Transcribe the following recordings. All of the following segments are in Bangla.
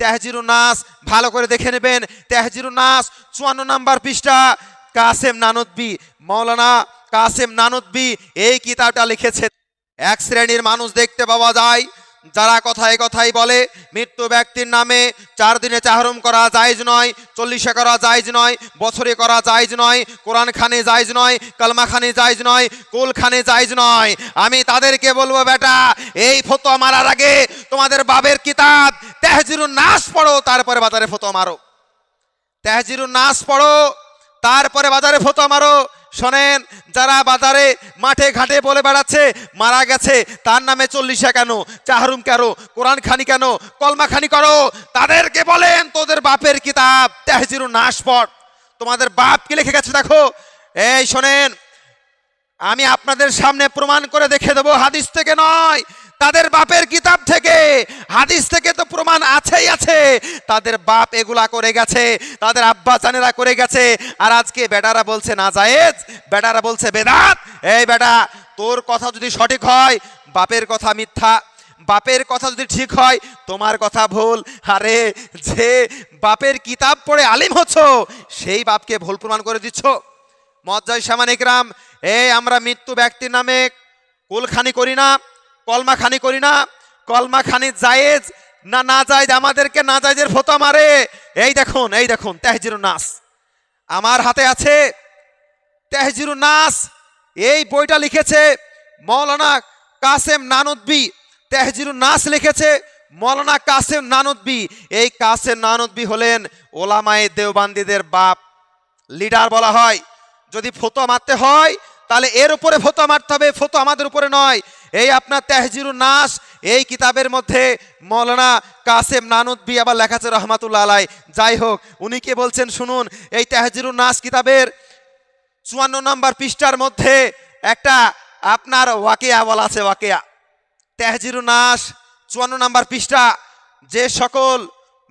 তেহজিরু নাস, ভালো করে দেখে নেবেন। তেহজিরু নাস, চুয়ান্ন নাম্বার পৃষ্ঠা, কাসেম নানদবি মৌলানা কাসেম নানদবি এই কিতাবটা লিখেছে এক শ্রেণির মানুষ দেখতে পাওয়া যায় যারা কথায় কথাই বলে, মৃত্যু ব্যক্তির নামে চার দিনে চাহরুম করা জায়জ নয়, চল্লিশে করা জায়জ নয়, বছরে করা জায়জ নয় কোরআন খানে জায়জ নয় কালমা খানে জায়জ নয় কুল খানে জায়জ নয়। আমি তাদেরকে বলব, বেটা, এই ফতোয়া মারার আগে তোমাদের বাবের কিতাব, তেহজিরুন নাস পড়ো, তারপরে বাজারে ফতোয়া মারো। তেহজিরুন নাস পড়ো, তারপরে বাজারে ফতোয়া মারো। শোনেন যারা বাজারে, মাঠে, ঘাটে বলে বেড়াচ্ছে, মারা গেছে, তার নামে চল্লিশা কেন চাহরুম কেন, কোরআন খানি কেন, কলমা খানি করো, তাদেরকে বলেন, তোদের বাপের কিতাব তেহজিরু নাশপট। তোমাদের বাপ কি লিখে গেছে দেখো? এই শোনেন, আমি আপনাদের সামনে প্রমাণ করে দেখে দেবো, হাদিস থেকে নয় তাদের বাপের কিতাব থেকে, হাদিস থেকে তো প্রমাণ আছেই আছে। তাদের বাপ এগুলা করে গেছে, তাদের আব্বা চানেরা করে গেছে। আর আজকে বেটারা বলছে, না জায়েজ। বেটারা বলছে, বেদাত। এই বেটা, তোর কথা যদি সঠিক হয়, বাপের কথা মিথ্যা। বাপের কথা যদি ঠিক হয়, তোমার কথা ভুল। আরে, যে বাপের কিতাব পড়ে আলিম হচ্ছ, সেই বাপকে ভুল প্রমাণ করে দিচ্ছ। মজ্জাই সামান ইকরাম এই আমরা মৃত্যু ব্যক্তির নামে কুলখানি করি না। কলমা খানি করি না কলমা খানি জায়েজ না না জায়েজ, আমাদেরকে না জায়েজের ফতো মারে। এই দেখুন এই দেখুন তেহজিরু নাস। আমার হাতে আছে তেহজিরু নাস। এই বইটা লিখেছে মৌলানা কাসেম নানুদ্বি তেহজিরু নাস লিখেছে মৌলানা কাসেম নানুদ্বি এই কাসেম নানুদ্বি হলেন ওলামায়ে দেওবান্দিদের বাপ। লিডার বলা হয়। যদি ফতো মারতে হয়, তাহলে এর উপরে ফতো মারতে হবে। ফতো আমাদের উপরে নয়। এই আপনার তেহজিরু নাস, এই কিতাবের মধ্যে মৌলানা কাসেম নানুদ্বি আবার লেখা আছে রহমাতুল্লা আলাই। যাই হোক, উনি কে বলছেন, শুনুন, এই তেহজিরু নাস কিতাবের চুয়ান্ন নম্বর পৃষ্ঠার মধ্যে একটা আপনার ওয়াকেয়া বলা আছে, ওয়াকেয়া। তেহজিরু নাস, চুয়ান্ন নম্বর পৃষ্ঠা, যে সকল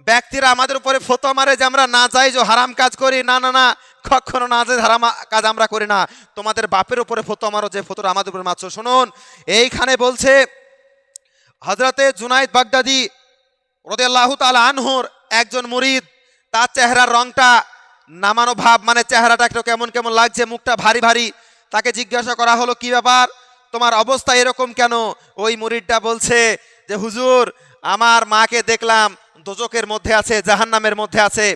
ব্যক্তিরা আমাদের উপরে ফতো মারে যে আমরা না যাই, যে হারাম কাজ করি। না না না, কখনো না যাই, হারাম কাজ আমরা করি না। তোমাদের বাপের উপরে ফতো মারো, যে ফতোটা আমাদের উপরে মারছো। শুনুন, এইখানে বলছে হজরতে জুনাইদ বাগদাদি রদেল্লাহ তাল আনহুর একজন মুরিদ, তার চেহারার রংটা নামানো ভাব মানে চেহারাটা একটু কেমন কেমন লাগছে, মুখটা ভারী ভারী, তাকে জিজ্ঞাসা করা হলো, কি ব্যাপার? তোমার অবস্থা এরকম কেন? ওই মুরিদটা বলছে যে, হুজুর, আমার মাকে দেখলাম দোজকের মধ্যে আছে, জাহান্নামের মধ্যে আছে।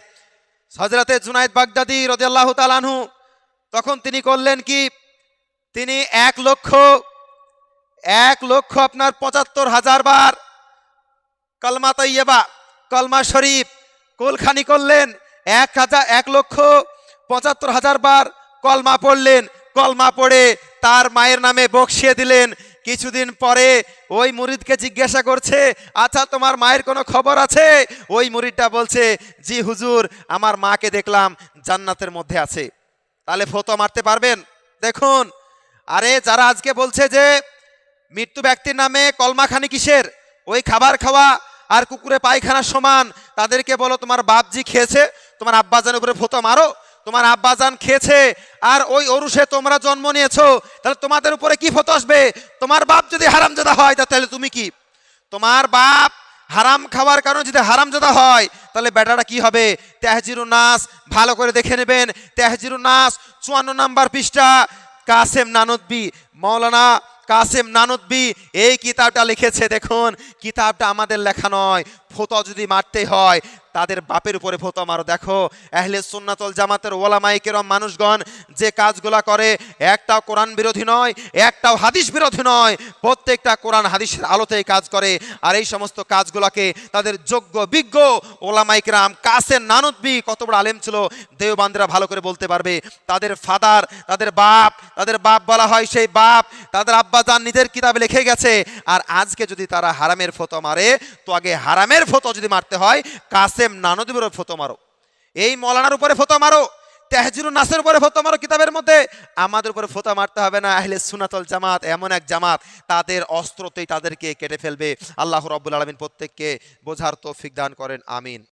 হজরতে জুনাইদ বাগদাদি রদিয়াল্লাহ তালানহু তখন তিনি করলেন কি? তিনি এক লক্ষ এক লক্ষ আপনার পঁচাত্তর হাজার বার কলমা তৈয়বা কলমা শরীফ কোলখানি করলেন, এক হাজার, এক লক্ষ পঁচাত্তর হাজার বার কলমা পড়লেন। কলমা পড়ে তার মায়ের নামে বকশিয়ে দিলেন কিছুদিন পরে ওই মুরিদকে জিজ্ঞাসা করছে আচ্ছা তোমার মায়ের কোনো খবর আছে? ওই মুরিদটা বলছে, জি হুজুর, আমার মাকে দেখলাম জান্নাতের মধ্যে আছে। তাহলে ফতো মারতে পারবেন? দেখুন, আরে, যারা আজকে বলছে যে মৃত্যু ব্যক্তির নামে কলমাখানি কিসের? ওই খাবার খাওয়া আর কুকুরে পায়খানার সমান, তাদেরকে বলো, তোমার বাপজি খেয়েছে, তোমার আব্বাজানের উপরে ফতো মারো। তোমার আব্বাজান খেয়েছে আর ওই অরুষে তোমরা জন্ম নিয়েছো, তাহলে তোমাদের উপরে কি ফতো আসবে? তোমার বাপ যদি হারামজাদা হয় তাহলে তুমি কি? তোমার বাপ হারাম খাওয়ার কারণে যদি হারামজাদা হয়, তাহলে বেটাটা কি হবে? তেহজিরু নাস, ভালো করে দেখে নেবেন। তেহজিরু নাস, চুয়ান্ন নাম্বার পৃষ্ঠা, কাসেম নানদবি মৌলানা কাসেম নানদবি এই কিতাবটা লিখেছে, দেখুন, কিতাবটা আমাদের লেখা নয় ফতো যদি মারতে হয় তাদের বাপের উপরে ফতো মারো। দেখো, আহলে সুন্নাতল জামাতের ওলামাইকেরম মানুষগণ যে কাজগুলা করে, একটাও কোরআন বিরোধী নয়, একটাও হাদিস বিরোধী নয়, প্রত্যেকটা কোরআন হাদিসের আলোতেই কাজ করে আর এই সমস্ত কাজগুলাকে তাদের যোগ্য, বিজ্ঞ ওলামাইকরাম কাসের নানুদ্বি কত বড় আলেম ছিল, দেওবান্দিরা ভালো করে বলতে পারবে। তাদের ফাদার, তাদের বাপ তাদের বাপ বলা হয় সেই বাপ, তাদের আব্বা যান নিজের কিতাবে লিখে গেছে। আর আজকে যদি তারা হারামের ফতো মারে, তো আগে হারামের ফতো যদি মারতে হয় কাসেম নানদীবের ফতো মারো। এই মৌলানার উপরে ফতো মারো, তেহজিরুল নাসের উপরে ফতো মারো কিতাবের মধ্যে। আমাদের উপরে ফতো মারতে হবে না, আহলে সুনাতল জামাত, এমন এক জামাত, তাদের অস্ত্রতেই তাদেরকে কেটে ফেলবে। আল্লাহ রব্বুল আলমিন প্রত্যেককে বোঝার তৌফিক দান করেন, আমিন।